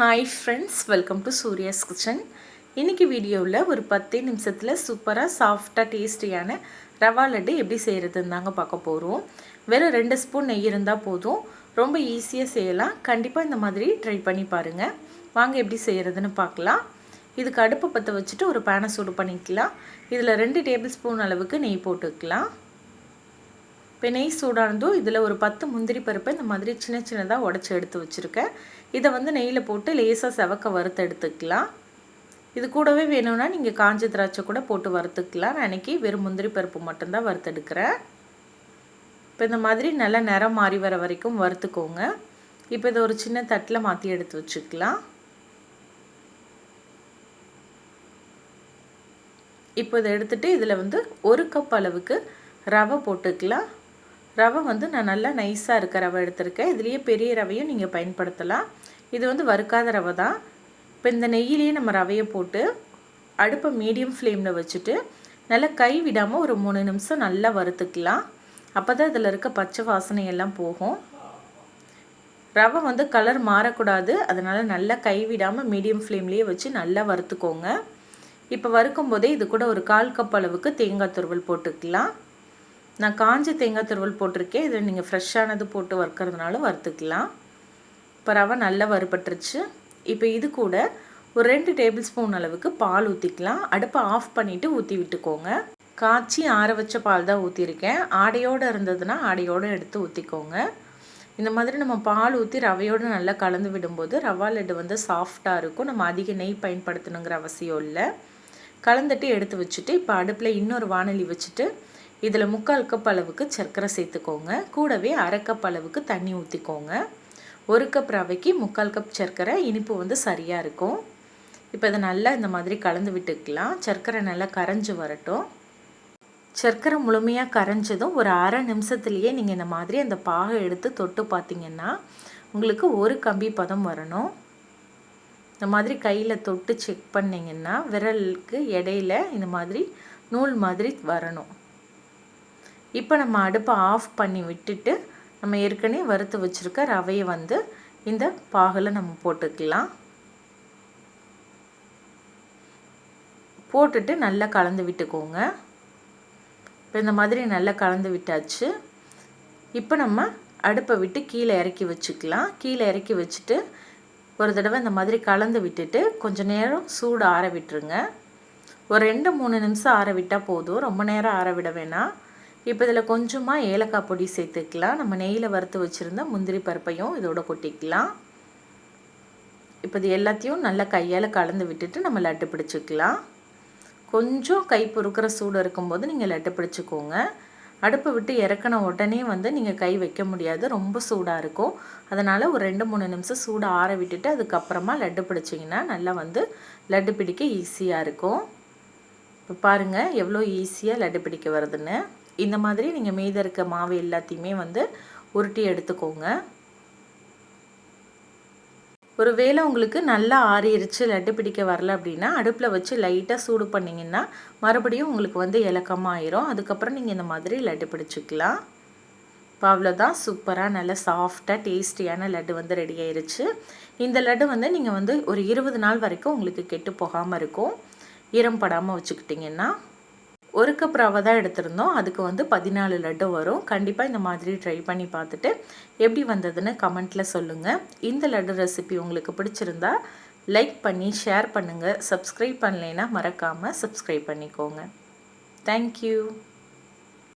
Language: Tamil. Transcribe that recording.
Hi friends welcome to Surya's kitchen இன்றைக்கி வீடியோவில் ஒரு பத்து நிமிஷத்தில் சூப்பராக சாஃப்டாக டேஸ்டியான ரவா லட்டு எப்படி செய்கிறதுன்னு தாங்க பார்க்க போகிறோம் வெறும் ரெண்டு ஸ்பூன் நெய் இருந்தால் போதும். ரொம்ப ஈஸியாக செய்யலாம். கண்டிப்பாக இந்த மாதிரி ட்ரை பண்ணி பாருங்கள் வாங்க எப்படி செய்கிறதுன்னு பார்க்கலாம். இதுக்கு அடுப்பை பற்ற வச்சுட்டு ஒரு பேனை சூடு பண்ணிக்கலாம். இதில் ரெண்டு டேபிள் ஸ்பூன் அளவுக்கு நெய் போட்டுக்கலாம். இப்போ நெய் சூடானதும் இதில் ஒரு பத்து முந்திரி பருப்பை இந்த மாதிரி சின்ன சின்னதாக உடச்சி எடுத்து வச்சுருக்கேன். இதை வந்து நெய்யில் போட்டு லேசாக செவக்க வறுத்து எடுத்துக்கலாம். இது கூடவே வேணும்னா நீங்கள் காஞ்ச திராட்சை கூட போட்டு வறுத்துக்கலாம். நான் அன்றைக்கி வெறும் முந்திரி பருப்பு மட்டும்தான் வறுத்தெடுக்கிறேன். இப்போ இந்த மாதிரி நல்லா நிறம் மாறி வர வரைக்கும் வறுத்துக்கோங்க. இப்போ இதை ஒரு சின்ன தட்டில் மாற்றி எடுத்து வச்சுக்கலாம். இப்போ இதை எடுத்துகிட்டு இதில் வந்து ஒரு கப் அளவுக்கு ரவை போட்டுக்கலாம். ரவை வந்து நான் நல்லா நைஸாக இருக்க ரவை எடுத்திருக்கேன். இதுலேயே பெரிய ரவையும் நீங்கள் பயன்படுத்தலாம். இது வந்து வறுக்காத ரவை தான். இப்போ இந்த நெய்யிலேயே நம்ம ரவையை போட்டு அடுப்பை மீடியம் ஃப்ளேமில் வச்சுட்டு நல்லா கை விடாமல் ஒரு மூணு நிமிஷம் நல்லா வறுத்துக்கலாம். அப்போ தான் இதில் இருக்க பச்சை வாசனை எல்லாம் போகும். ரவை வந்து கலர் மாறக்கூடாது. அதனால் நல்லா கை விடாமல் மீடியம் ஃப்ளேம்லேயே வச்சு நல்லா வறுத்துக்கோங்க. இப்போ வறுக்கும் போதே இது கூட ஒரு கால் கப் அளவுக்கு தேங்காய் துருவல் போட்டுக்கலாம். நான் காஞ்ச தேங்காய் துருவல் போட்டிருக்கேன். இதில் நீங்கள் ஃப்ரெஷ்ஷானது போட்டு வறுக்கிறதுனால வறுத்துக்கலாம். இப்போ ரவை நல்லா வறுபட்டுருச்சு. இப்போ இது கூட ஒரு ரெண்டு டேபிள் ஸ்பூன் அளவுக்கு பால் ஊற்றிக்கலாம் அடுப்பை ஆஃப் பண்ணிவிட்டு ஊற்றி விட்டுக்கோங்க. காய்ச்சி ஆற வச்ச பால் தான் ஊற்றிருக்கேன் ஆடையோடு இருந்ததுன்னா ஆடையோடு எடுத்து ஊற்றிக்கோங்க இந்த மாதிரி நம்ம பால் ஊற்றி ரவையோடு நல்லா கலந்து விடும்போது ரவா லட்டு வந்து சாஃப்டாக இருக்கும். நம்ம அதிக நெய் பயன்படுத்தணுங்கிற அவசியம் இல்லை. கலந்துட்டு எடுத்து வச்சுட்டு இப்போ அடுப்பில் இன்னொரு வானொலி வச்சுட்டு இதில் முக்கால் கப் அளவுக்கு சர்க்கரை சேர்த்துக்கோங்க. கூடவே அரை கப் அளவுக்கு தண்ணி ஊற்றிக்கோங்க ஒரு கப் ரவைக்கு முக்கால் கப் சர்க்கரை இனிப்பு வந்து சரியாக இருக்கும். இப்போ இதை நல்லா இந்த மாதிரி கலந்து விட்டுக்கலாம். சர்க்கரை நல்லா கரைஞ்சி வரட்டும். சர்க்கரை முழுமையாக கரைஞ்சதும் ஒரு அரை நிமிஷத்துலேயே நீங்கள் இந்த மாதிரி அந்த பாகை எடுத்து தொட்டு பார்த்தீங்கன்னா உங்களுக்கு ஒரு கம்பி பதம் வரணும். இந்த மாதிரி கையில் தொட்டு செக் பண்ணிங்கன்னா விரலுக்கு இடையில இந்த மாதிரி நூல் மாதிரி வரணும். இப்போ நம்ம அடுப்பை ஆஃப் பண்ணி விட்டுட்டு நம்ம ஏற்கனவே வறுத்து வச்சுருக்க ரவையை வந்து இந்த பாகில் நம்ம போட்டுக்கலாம். போட்டுட்டு நல்லா கலந்து விட்டுக்கோங்க. இப்போ இந்த மாதிரி நல்லா கலந்து விட்டாச்சு. இப்போ நம்ம அடுப்பை விட்டு கீழே இறக்கி வச்சுக்கலாம். கீழே இறக்கி வச்சுட்டு ஒரு தடவை இந்த மாதிரி கலந்து விட்டுட்டு கொஞ்சம் நேரம் சூடு ஆற விட்டுருங்க. ஒரு ரெண்டு மூணு நிமிஷம் ஆற விட்டால் போதும். ரொம்ப நேரம் ஆற விட வேணாம். இப்போ இதில் கொஞ்சமாக ஏலக்காய் பொடி சேர்த்துக்கலாம். நம்ம நெய்யில் வறுத்து வச்சுருந்த முந்திரி பருப்பையும் இதோட கொட்டிக்கலாம். இப்போ இது எல்லாத்தையும் நல்லா கையால் கலந்து விட்டுட்டு நம்ம லட்டு பிடிச்சிக்கலாம். கொஞ்சம் கை பொறுக்கிற சூடு இருக்கும்போது நீங்கள் லட்டு பிடிச்சிக்கோங்க. அடுப்பை விட்டு இறக்கின உடனே வந்து நீங்கள் கை வைக்க முடியாது. ரொம்ப சூடாக இருக்கும். அதனால் ஒரு ரெண்டு மூணு நிமிஷம் சூடு ஆற விட்டுட்டு அதுக்கப்புறமா லட்டு பிடிச்சிங்கன்னா நல்லா வந்து லட்டு பிடிக்க ஈஸியாக இருக்கும். இப்போ பாருங்கள் எவ்வளோ ஈஸியாக லட்டு பிடிக்க வருதுன்னு. இந்த மாதிரி நீங்கள் மீதம் இருக்க மாவு எல்லாத்தையுமே வந்து உருட்டி எடுத்துக்கோங்க. ஒரு வேளை உங்களுக்கு நல்லா ஆறிடுச்சு லட்டு பிடிக்க வரல அப்படின்னா அடுப்பில் வச்சு லைட்டாக சூடு பண்ணிங்கன்னா மறுபடியும் உங்களுக்கு வந்து இலக்கமாக ஆயிரும் அதுக்கப்புறம் நீங்கள் இந்த மாதிரி லட்டு பிடிச்சிக்கலாம். இப்போ அவ்வளோதான் சூப்பராக நல்ல சாஃப்டாக டேஸ்டியான லட்டு வந்து ரெடி ஆயிருச்சு. இந்த லட்டு வந்து நீங்கள் வந்து ஒரு இருபது நாள் வரைக்கும் உங்களுக்கு கெட்டு போகாமல் இருக்கும். ஈரம் படாமல் வச்சுக்கிட்டிங்கன்னா ஒரு கப் ரவை தான் எடுத்திருந்தோம். அதுக்கு வந்து பதினாலு லட்டு வரும். கண்டிப்பாக இந்த மாதிரி ட்ரை பண்ணி பார்த்துட்டு எப்படி வந்ததுன்னு கமெண்ட்டில் சொல்லுங்கள் இந்த லட்டு ரெசிபி உங்களுக்கு பிடிச்சிருந்தா லைக் பண்ணி ஷேர் பண்ணுங்கள் சப்ஸ்கிரைப் பண்ணலைன்னா மறக்காமல் சப்ஸ்கிரைப் பண்ணிக்கோங்க. தேங்க்யூ